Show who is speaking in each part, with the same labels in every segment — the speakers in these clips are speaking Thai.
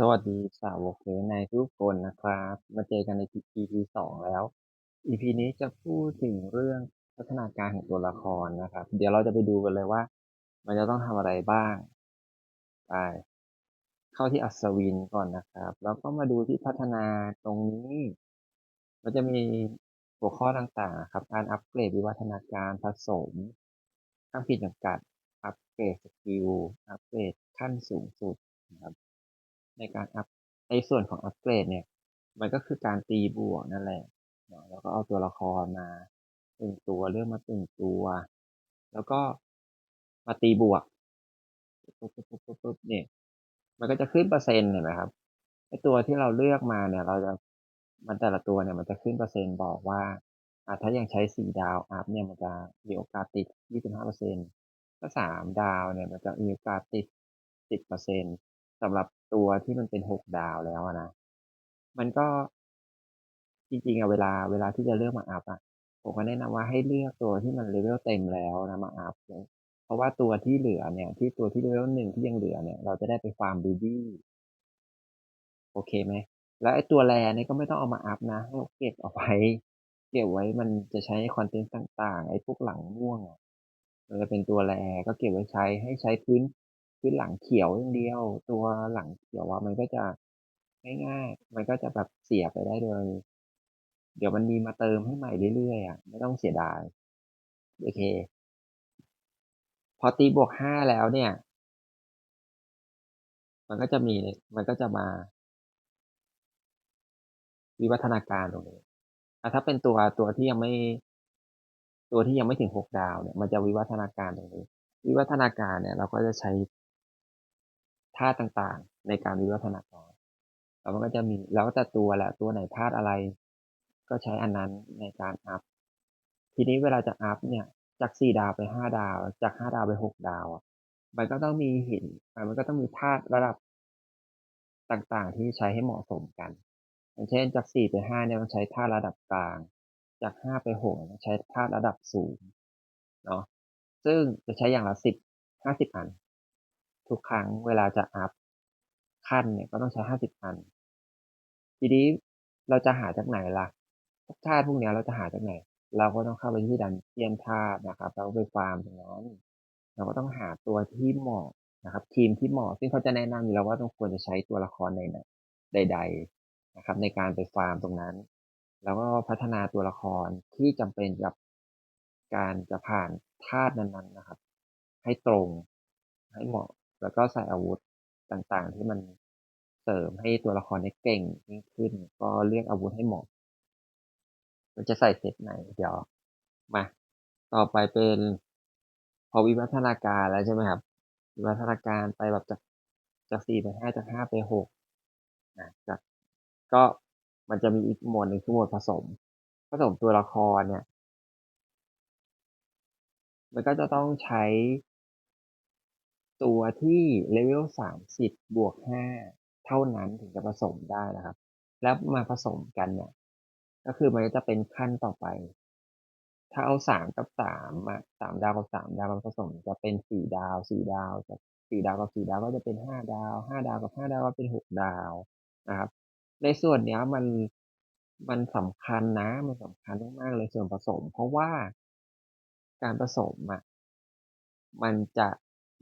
Speaker 1: สวัสดีสาวกเนื้อในทุกคนนะครับ มาเจอกันใน EP สองแล้ว EP นี้จะพูดถึงเรื่องพัฒนาการของตัวละครนะครับ เดี๋ยวเราจะไปดูกันเลยว่า มันจะต้องทำอะไรบ้างไปเข้าที่อัศวินก่อนนะครับ แล้วก็มาดูที่พัฒนาตรงนี้มันจะมีหัวข้อต่างๆครับ การอัปเกรดวิวัฒนาการผสมข้ามขีดจำกัด อัปเกรดสกิล อัปเกรดขั้นสูงสุดนะครับ ในการอัพในส่วนของอัปเกรดเนี่ย มันก็คือการตีบวกนั่นแหละเนาะแล้วก็เอาตัวละครมาตึงตัวเรื่องมาตึงตัว แล้วก็มาตีบวกปุ๊บปุ๊บปุ๊บปุ๊บเนี่ย มันก็จะขึ้นเปอร์เซ็นต์เห็นไหมครับไอตัวที่เราเลือกมาเนี่ย เราจะมันแต่ละตัวเนี่ยมันจะขึ้นเปอร์เซ็นต์บอกว่าอ่าถ้ายังใช้สี่ดาวอัพเนี่ยมันจะมีโอกาสติดยี่สิบห้าเปอร์เซ็นต์ถ้าสามดาวเนี่ยมันจะมีโอกาสติดสิบเปอร์เซ็นต์สำหรับ ตัวที่มันเป็นหกดาวแล้วนะ มันก็จริงๆอะเวลาเวลาที่จะเลือกมาอัพอะผมก็แนะนำว่าให้เลือกตัวที่มันเลเวลเต็มแล้วนะมาอัพเพราะว่าตัวที่เหลือเนี่ย ที่ตัวที่เลเวลหนึ่งที่ยังเหลือเนี่ย เราจะได้ไปฟาร์มบีบี้โอเคไหมแล้วไอ้ตัวแรเนี่ยก็ไม่ต้องเอามาอัพนะให้เก็บเอาไว้เก็บไว้มันจะใช้คอนเทนต์ต่างๆ ไอ้พวกหลังม่วงอะมันจะเป็นตัวแรก็เก็บไว้ใช้ให้ใช้พื้น พื้นหลังเขียวอย่างเดียว ตัวหลังเขียวอะมันก็จะง่ายๆมันก็จะแบบเสียไปได้เลย เดี๋ยวมันมีมาเติมให้ใหม่เรื่อยๆอะไม่ต้องเสียดาย โอเค พอตีบวกห้าแล้วเนี่ย มันก็จะมีมันก็จะมา วิวัฒนาการตรงนี้ถ้าเป็นตัวตัวที่ยังไม่ ตัวที่ยังไม่ถึงหกดาวเนี่ย มันจะวิวัฒนาการตรงนี้ วิวัฒนาการเนี่ย เราก็จะใช้ ธาตุต่างๆ ในการวิวัฒนาการแล้วมันก็จะมีแล้วแต่ตัวแหละตัวไหนธาตุอะไร ก็ใช้อันนั้นในการอัพ ทีนี้เวลาจะอัพเนี่ยจากสี่ดาวไปห้าดาว จากห้าดาวไปหกดาวมันก็ต้องมีหินมันก็ต้องมีธาตุระดับต่างๆ ที่ใช้ให้เหมาะสมกันอย่างเช่นจากสี่ไปห้าเนี่ยต้องใช้ธาตุระดับกลาง จากห้าไปหกใช้ธาตุระดับสูงเนาะซึ่งจะใช้อย่างละสิบห้าสิบอัน ทุกครั้งเวลาจะอัพขั้นเนี่ยก็ต้องใช้ห้าสิบอัน ทีนี้เราจะหาจากไหนล่ะธาตุพวกนี้เราจะหาจากไหน เราก็ต้องเข้าไปที่ดันเทียนธาตุนะครับเราไปฟาร์มตรงนั้นเราก็ต้องหาตัวที่เหมาะนะครับ ทีมที่เหมาะซึ่งเขาจะแนะนำอยู่แล้วว่าต้องควรจะใช้ตัวละครในใด ๆนะครับ ในการไปฟาร์มตรงนั้น แล้วก็พัฒนาตัวละครที่จำเป็นกับการจะผ่านธาตุนั้นๆนะครับ ให้ตรงให้เหมาะ แล้วก็ใส่อาวุธต่างๆ ที่มันเสริมให้ตัวละครได้เก่งยิ่งขึ้น ก็เลือกอาวุธให้เหมาะมันจะใส่เซตไหนเดี๋ยวมาต่อไปเป็นพอวิวัฒนาการแล้วใช่ไหมครับวิวัฒนาการไปแบบจากจากสี่ไปห้าจากห้าไปหกนะจากก็มันจะมีอีกหมวดหนึ่งคือหมวดผสม ผสมตัวละครเนี่ย มันก็จะต้องใช้ ตัวที่เลเวลสามสิบบวกห้าเท่านั้นถึงจะผสมได้นะครับ แล้วมาผสมกันเนี่ย ก็คือมันจะเป็นขั้นต่อไป ถ้าเอาสามกับสามอะสามดาวกับสามดาวผสมจะเป็นสี่ดาวสี่ดาวจากสี่ดาวกับสี่ดาวก็จะเป็นห้าดาวห้าดาวกับห้าดาวก็เป็นหกดาวนะครับ ในส่วนเนี้ยมันมันสำคัญนะ มันสำคัญมากๆเลยส่วนผสม เพราะว่าการผสมอะมันจะ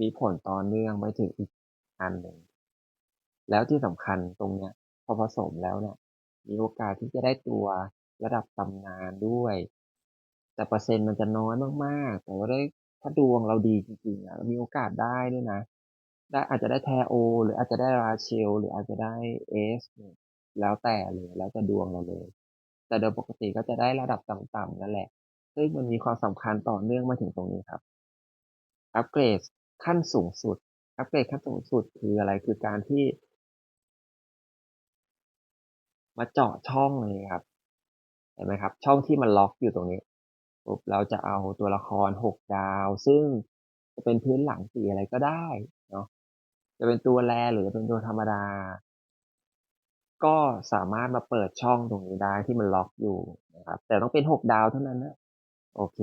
Speaker 1: มีผลต่อเนื่องไปถึงอีกอันหนึ่ง แล้วที่สำคัญตรงเนี้ยพอผสมแล้วเนี่ย มีโอกาสที่จะได้ตัวระดับตำนานด้วย แต่เปอร์เซ็นต์มันจะน้อยมากๆ แต่ว่าได้ถ้าดวงเราดีจริงๆอะมีโอกาสได้ด้วยนะ ได้อาจจะได้แทโอ หรืออาจจะได้ราเชล หรืออาจจะได้เอสแล้วแต่เลยแล้วแต่ดวงเราเลย แต่โดยปกติก็จะได้ระดับต่ำๆนั่นแหละซึ่งมันมีความสำคัญต่อเนื่องมาถึงตรงนี้ครับอัปเกรด ขั้นสูงสุด อัปเกรดขั้นสูงสุดคืออะไร คือการที่ มาเจาะช่องเลยครับ เห็นไหมครับ ช่องที่มันล็อกอยู่ตรงนี้ปุ๊บเราจะเอาตัวละครหกดาว ซึ่งจะเป็นพื้นหลังสีอะไรก็ได้เนาะ จะเป็นตัวแรหรือจะเป็นตัวธรรมดา ก็สามารถมาเปิดช่องตรงนี้ได้ที่มันล็อกอยู่นะครับ แต่ต้องเป็นหกดาวเท่านั้นนะ โอเค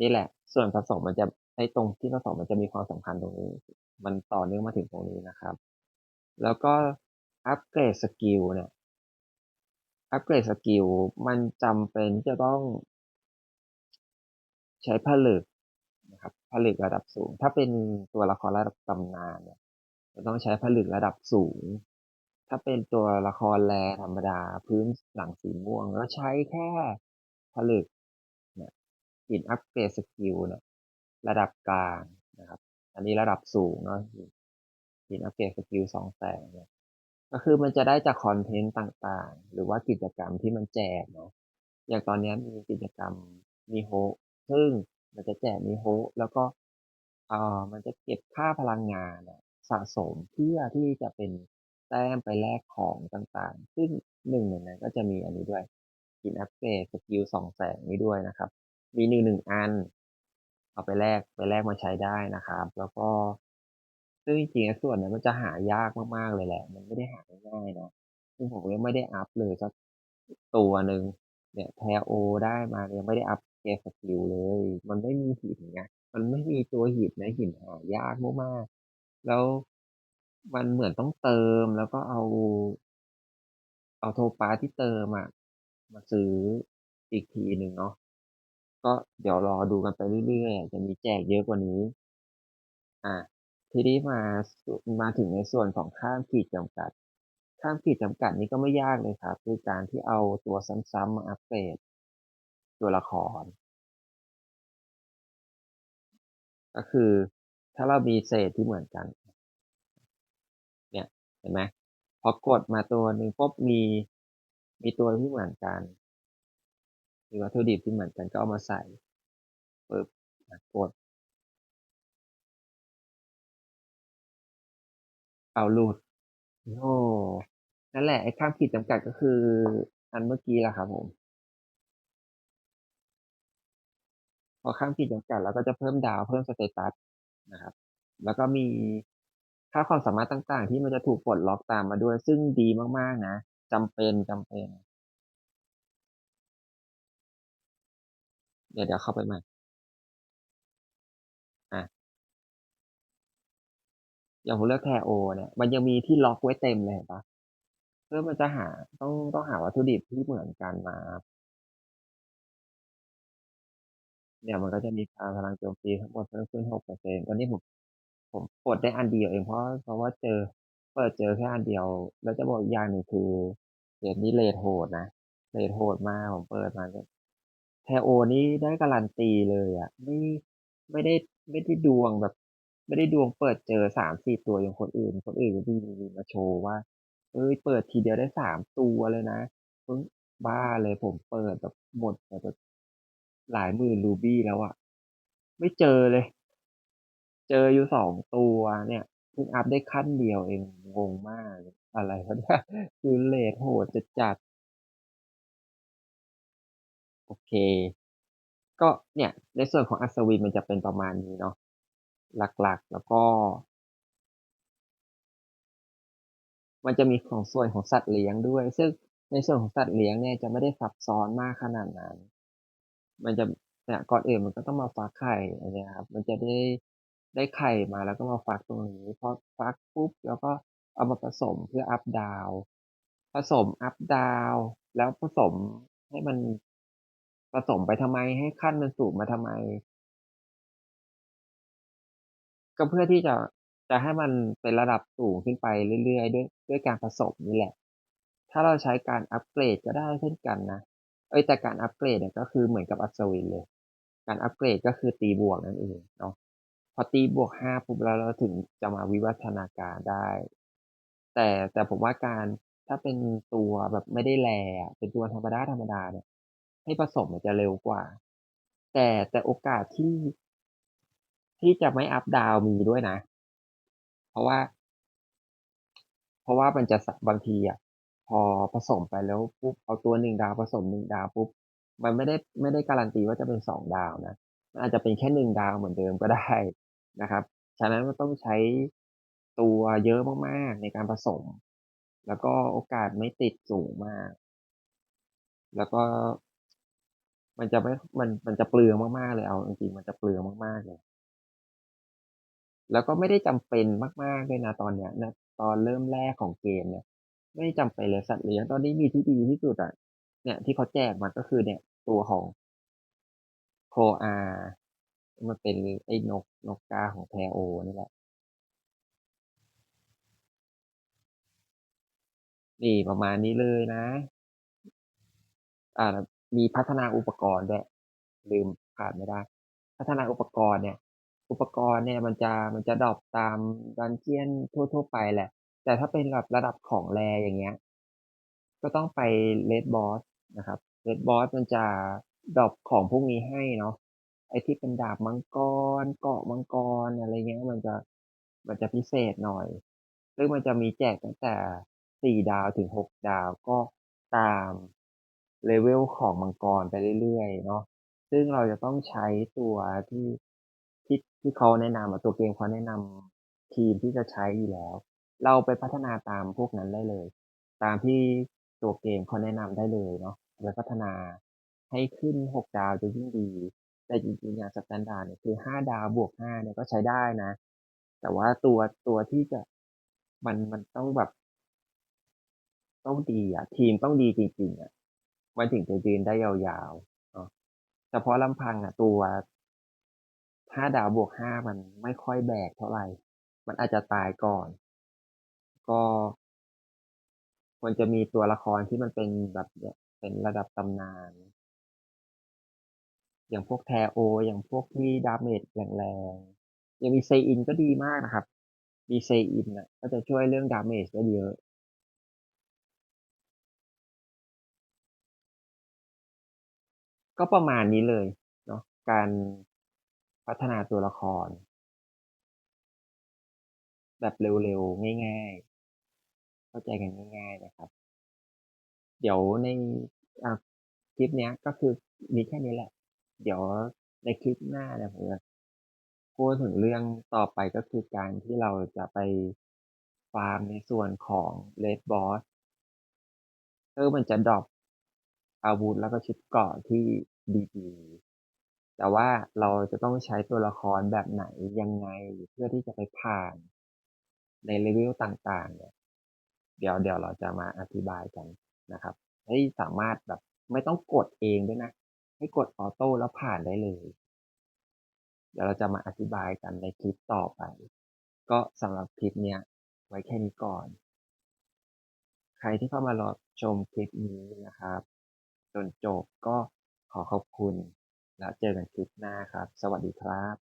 Speaker 1: นี่แหละ ส่วนผสมมันจะ ไอ้ตรงที่ผสมมันจะมีความสำคัญตรงนี้ มันต่อเนื่องมาถึงตรงนี้นะครับ แล้วก็อัปเกรดสกิลเนี่ยอัปเกรดสกิลมันจำเป็นที่จะต้องใช้ผลึกนะครับผลึกระดับสูง ถ้าเป็นตัวละครระดับตำนานเนี่ยจะต้องใช้ผลึกระดับสูง ถ้าเป็นตัวละครแรธรรมดาพื้นหลังสีม่วง ก็ใช้แค่ผลึกเนี่ยหินอัปเกรดสกิลเนี่ย ระดับกลางนะครับ อันนี้ระดับสูงเนาะหินอัปเกรดสกิลสองแสงเนี่ยก็คือมันจะได้จากคอนเทนต์ต่างๆ หรือว่ากิจกรรมที่มันแจกเนาะอย่างตอนนี้มีกิจกรรมมีโฮซึ่งมันจะแจกมีโฮแล้วก็เอ่อมันจะเก็บค่าพลังงานสะสมเพื่อที่จะเป็นแต้มไปแลกของต่างๆ ซึ่งหนึ่งในนั้นก็จะมีอันนี้ด้วยกินอัปเกรดสกิลสองแสงนี้ด้วยนะครับ มีหนึ่งหนึ่งอัน เอาไปแลกไปแลกมาใช้ได้นะครับ แล้วก็ซึ่งจริงๆส่วนนี้มันจะหายากมากๆเลยแหละ มันไม่ได้หาง่ายๆนะซึ่งผมยังไม่ได้อัพเลยสักตัวหนึ่งเนี่ยแทโอได้มายังไม่ได้อัพเกสกิลเลย มันไม่มีหินไงมันไม่มีตัวหินนะหินหายากมากๆแล้วมันเหมือนต้องเติมแล้วก็เอา เอาโทปาที่เติมอะมาซื้ออีกทีหนึ่งเนาะ ก็เดี๋ยวรอดูกันไปเรื่อยๆ จะมีแจกเยอะกว่านี้ อ่า ทีนี้มามาถึงในส่วนของข้ามขีดจำกัด ข้ามขีดจำกัดนี้ก็ไม่ยากเลยครับ คือการที่เอาตัวซ้ำๆมาอัปเกรดตัวละคร ก็คือถ้าเรามีเศษที่เหมือนกัน เนี่ย เห็นไหมพอกดมาตัวหนึ่งปุ๊บมีมีตัวที่เหมือนกัน มีวัตถุดิบที่เหมือนกันก็เอามาใส่ปึ๊บกด เอาหลุดโอ้นั่นแหละไอ้ข้ามขีดจำกัดก็คือ อันเมื่อกี้แหละครับผม พอข้ามขีดจำกัดเราก็จะเพิ่มดาวเพิ่มสเตตัสนะครับ แล้วก็มีค่าความสามารถต่างๆ ที่มันจะถูกปลดล็อกตามมาด้วย ซึ่งดีมากๆนะจำเป็นจำเป็น เดี๋ยวเดี๋ยวเข้าไปใหม่ อะ อย่างผมเลือกแทโอเนี่ย มันยังมีที่ล็อกไว้เต็มเลยเห็นปะเพื่อมันจะหาต้องต้องหาวัตถุดิบที่เหมือนกันมา เนี่ยมันก็จะมีพลังโจมตีทั้งหมดเพิ่มขึ้นหกเปอร์เซ็นต์ตอนนี้ผมผมกดได้อันเดียวเองเพราะเพราะว่าเจอเปิดเจอแค่อันเดียว แล้วจะบอกอย่างหนึ่งคือเกมนี้เลทโหดนะเลทโหดมากผมเปิดมา แทโอนี่ได้การันตีเลยอะไม่ไม่ได้ไม่ได้ดวงแบบ ไม่ได้ดวงเปิดเจอสามสี่ตัวอย่างคนอื่น คนอื่นก็มีมาโชว์ว่า เอ้ยเปิดทีเดียวได้สามตัวเลยนะเพิ่งบ้าเลยผมเปิดแบบหมดแบบหลายหมื่นรูบี้แล้วอะไม่เจอเลย เจออยู่สองตัวเนี่ยเพิ่งอัพได้ขั้นเดียวเองงงมากอะไรวะเนี่ยคือเลทโหดจะจัด โอเค ก็เนี่ยในส่วนของอัศวินมันจะเป็นประมาณนี้เนาะหลักๆแล้วก็ มันจะมีของส่วนของสัตว์เลี้ยงด้วย ซึ่งในส่วนของสัตว์เลี้ยงเนี่ยจะไม่ได้ซับซ้อนมากขนาดนั้น มันจะเนี่ยก่อนอื่นมันก็ต้องมาฟักไข่อันนี้ครับ มันจะได้ได้ไข่มาแล้วก็มาฟักตรงนี้พอฟักปุ๊บแล้วก็เอามาผสมเพื่ออัพดาวผสมอัพดาวแล้วผสมให้มัน ผสมไปทำไม ให้ขั้นมันสูงมาทำไม ก็เพื่อที่จะ จะให้มันเป็นระดับสูงขึ้นไปเรื่อย ๆ ด้วย ด้วยการผสมนี่แหละ ถ้าเราใช้การอัปเกรดก็ได้เช่นกันนะ เอ้ยแต่การอัปเกรดเนี่ยก็คือเหมือนกับอัศวินเลย การอัปเกรดก็คือตีบวกนั่นเองเนาะ พอตีบวกห้าปุ๊บแล้วเราถึงจะมาวิวัฒนาการได้ แต่แต่ผมว่าการถ้าเป็นตัวแบบไม่ได้แลเป็นตัวธรรมดาธรรมดาเนี่ย ให้ผสมมันจะเร็วกว่า แต่แต่โอกาสที่ ที่จะไม่อัพดาวมีด้วยนะ เพราะว่า เพราะว่ามันจะบางทีอะพอผสมไปแล้วปุ๊บเอาตัวหนึ่งดาวผสมหนึ่งดาวปุ๊บมันไม่ได้ไม่ได้การันตีว่าจะเป็นสองดาวนะมันอาจจะเป็นแค่หนึ่งดาวเหมือนเดิมก็ได้นะครับ ฉะนั้นมันต้องใช้ตัวเยอะมากๆในการผสม แล้วก็โอกาสไม่ติดสูงมาก แล้วก็ มันจะไม่มันมันจะเปลืองมากๆเลยเอาจริงๆมันจะเปลืองมากๆเลย แล้วก็ไม่ได้จำเป็นมากๆด้วยนะตอนเนี้ยนะตอนเริ่มแรกของเกมเนี่ย ไม่จำเป็นเลยสัตว์เลี้ยงตอนนี้มีที่ดีที่สุดอะเนี่ยที่เขาแจกมาก็คือเนี่ย ตัวของโคอามันเป็นไอ้นกนกกาของแพโอนี่แหละนี่ประมาณนี้เลยนะ อ่า มีพัฒนาอุปกรณ์ด้วยลืมขาดไม่ได้ พัฒนาอุปกรณ์เนี่ย อุปกรณ์เนี่ยมันจะมันจะดรอปตามดันเจียนทั่ว ๆ ไปแหละ แต่ถ้าเป็นแบบระดับของแรอย่างเงี้ย ก็ต้องไปเลดบอสนะครับเลดบอสมันจะดรอปของพวกนี้ให้เนาะไอที่เป็นดาบมังกรเกาะมังกรอะไรเงี้ยมันจะมันจะพิเศษหน่อย ซึ่งมันจะมีแจกตั้งแต่สี่ดาวถึงหกดาวก็ตาม เลเวลของมังกรไปเรื่อยๆเนาะซึ่งเราจะต้องใช้ตัวที่ที่ที่เขาแนะนำอะตัวเกมเขาแนะนำทีมที่จะใช้อยู่แล้ว เราไปพัฒนาตามพวกนั้นได้เลย ตามที่ตัวเกมเขาแนะนำได้เลยเนาะไปพัฒนาให้ขึ้นหกดาวจะยิ่งดี แต่จริงๆอย่างสแตนดาร์ดเนี่ยคือห้าดาวบวกห้าเนี่ยก็ใช้ได้นะ แต่ว่าตัวตัวที่จะมันมันต้องแบบ ต้องดีอะ ทีมต้องดีจริงๆอะ มันถึงจะยืนได้ยาวๆเนาะเฉพาะลำพังอะตัวห้าดาวบวกห้ามันไม่ค่อยแบกเท่าไหร่ มันอาจจะตายก่อน ก็ควรจะมีตัวละครที่มันเป็นแบบเนี่ยเป็นระดับตำนาน อย่างพวกแทโอ อย่างพวกที่ดาเมจแรงๆยังมีเซอินก็ดีมากนะครับ มีเซอินอะก็จะช่วยเรื่องดาเมจได้เยอะ ก็ประมาณนี้เลยเนาะการพัฒนาตัวละคร แบบเร็วๆ ง่ายๆ เข้าใจกันง่าย ๆนะครับ เดี๋ยวในคลิปนี้ก็คือมีแค่นี้แหละ เดี๋ยวในคลิปหน้าเนี่ยผมจะพูดถึงเรื่องต่อไปก็คือการที่เราจะไปฟาร์มในส่วนของเลดบอสเออมันจะดรอป อาวุธ แล้วก็ชุดเกราะที่ดี ๆ แต่ว่าเราจะต้องใช้ตัวละครแบบไหนยังไงเพื่อที่จะไปผ่านในเลเวลต่างๆ เนี่ย เดี๋ยวเดี๋ยวเราจะมาอธิบายกันนะครับ ให้สามารถแบบไม่ต้องกดเองด้วยนะ ให้กดออโต้แล้วผ่านได้เลย เดี๋ยวเราจะมาอธิบายกันในคลิปต่อไป ก็สำหรับคลิปเนี้ยไว้แค่นี้ก่อน ใครที่เข้ามารอชมคลิปนี้นะครับ จนจบก็ขอขอบคุณ แล้วเจอกันคลิปหน้าครับ สวัสดีครับ